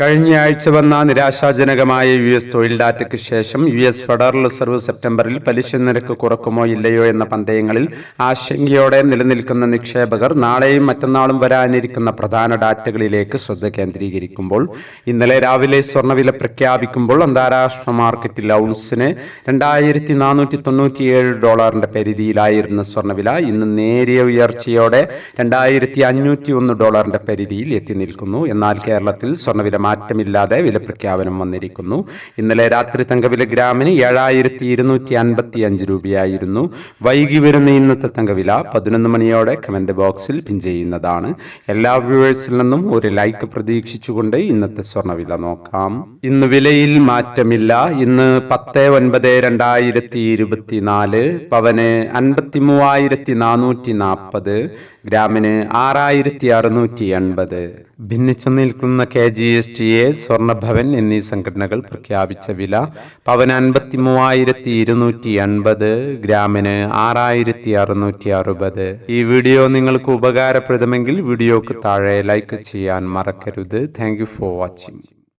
കഴിഞ്ഞ ആഴ്ച വന്ന നിരാശാജനകമായ യു എസ് തൊഴിൽ ഡാറ്റയ്ക്ക് ശേഷം യു എസ് ഫെഡറൽ റിസർവ് സെപ്റ്റംബറിൽ പലിശ നിരക്ക് കുറക്കുമോ ഇല്ലയോ എന്ന പന്തയങ്ങളിൽ ആശങ്കയോടെ നിലനിൽക്കുന്ന നിക്ഷേപകർ നാളെയും മറ്റന്നാളും വരാനിരിക്കുന്ന പ്രധാന ഡാറ്റകളിലേക്ക് ശ്രദ്ധ കേന്ദ്രീകരിക്കുമ്പോൾ ഇന്നലെ രാവിലെ സ്വർണവില പ്രഖ്യാപിക്കുമ്പോൾ അന്താരാഷ്ട്ര മാർക്കറ്റിൽ ഔൺസിന് രണ്ടായിരത്തി നാനൂറ്റി തൊണ്ണൂറ്റിയേഴ് ഡോളറിന്റെ പരിധിയിലായിരുന്ന സ്വർണവില ഇന്ന് നേരിയ ഉയർച്ചയോടെ രണ്ടായിരത്തി അഞ്ഞൂറ്റി ഒന്ന് ഡോളറിന്റെ പരിധിയിൽ എത്തി നിൽക്കുന്നു. എന്നാൽ കേരളത്തിൽ സ്വർണവില മാറ്റമില്ലാതെ വില പ്രഖ്യാപനം വന്നിരിക്കുന്നു. ഇന്നലെ രാത്രി തങ്കവില ഗ്രാമിന് ഏഴായിരത്തി ഇരുന്നൂറ്റി അൻപത്തി അഞ്ച് രൂപയായിരുന്നു. വൈകി വരുന്ന ഇന്നത്തെ തങ്കവില പതിനൊന്ന് മണിയോടെ കമന്റ് ബോക്സിൽ പിൻ ചെയ്യുന്നതാണ്. എല്ലാ വ്യൂവേഴ്സിൽ നിന്നും ഒരു ലൈക്ക് പ്രതീക്ഷിച്ചുകൊണ്ട് ഇന്നത്തെ സ്വർണവില നോക്കാം. ഇന്ന് വിലയിൽ മാറ്റമില്ല. ഇന്ന് പത്ത് ഒൻപത് രണ്ടായിരത്തി ഇരുപത്തിനാല് പവന് അൻപത്തി മൂവായിരത്തി നാനൂറ്റി നാൽപ്പത് ഗ്രാമിന് ആറായിരത്തി അറുന്നൂറ്റി എൺപത് ഭിന്നിച്ചു നിൽക്കുന്ന K G S T A Swarnabhavan എന്നീ സംഘടനകൾ പ്രഖ്യാപിച്ച വില പവൻ അൻപത്തി മൂവായിരത്തി ഇരുന്നൂറ്റി എൺപത് ഗ്രാമിന് ആറായിരത്തി അറുന്നൂറ്റി അറുപത് ഈ വീഡിയോ നിങ്ങൾക്ക് ഉപകാരപ്രദമെങ്കിൽ വീഡിയോക്ക് താഴെ ലൈക്ക് ചെയ്യാൻ മറക്കരുത്. Thank for watching